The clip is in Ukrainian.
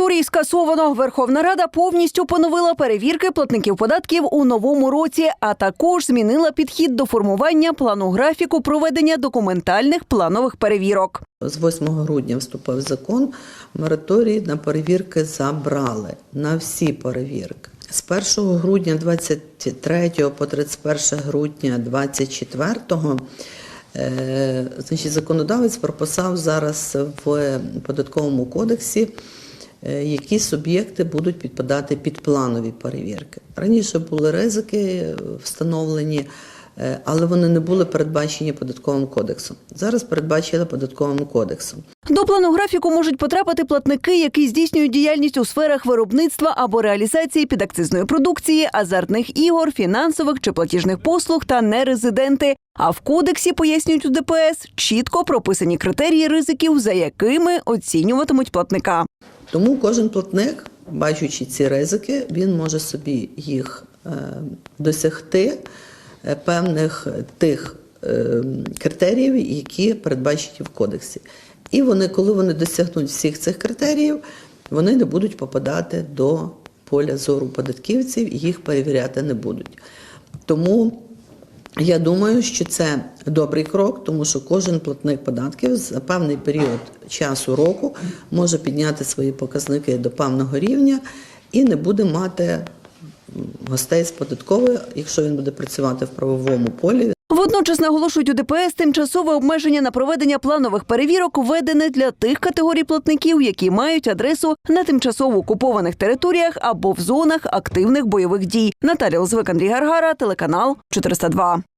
Мораторій скасовано. Верховна Рада повністю поновила перевірки платників податків у новому році, а також змінила підхід до формування плану графіку проведення документальних планових перевірок. З 8 грудня вступив закон, мораторій на перевірки забрали на всі перевірки. З 1 грудня 23 по 31 грудня 24 е, значить, законодавець прописав зараз в податковому кодексі, які суб'єкти будуть підпадати під планові перевірки. Раніше були ризики е, встановлені, е, але вони не були передбачені податковим кодексом. Зараз передбачили податковим кодексом. До плану графіку можуть потрапити платники, які здійснюють діяльність у сферах виробництва або реалізації підакцизної продукції, азартних ігор, фінансових чи платіжних послуг та нерезиденти. А в кодексі пояснюють у ДПС чітко прописані критерії ризиків, за якими оцінюватимуть платника. Тому кожен платник, бачачи ці ризики, він може собі їх е, досягти е, певних тих е, критеріїв, які передбачені в кодексі. І вони, коли вони досягнуть всіх цих критеріїв, вони не будуть попадати до поля зору податківців і їх перевіряти не будуть. Тому я думаю, що це добрий крок, тому що кожен платник податків за певний період часу року може підняти свої показники до певного рівня і не буде мати гостей з податкової, якщо він буде працювати в правовому полі. Водночас наголошують у ДПС тимчасове обмеження на проведення планових перевірок введене для тих категорій платників, які мають адресу на тимчасово окупованих територіях або в зонах активних бойових дій. Наталія Лозвик, Андрій Гаргара, телеканал 402.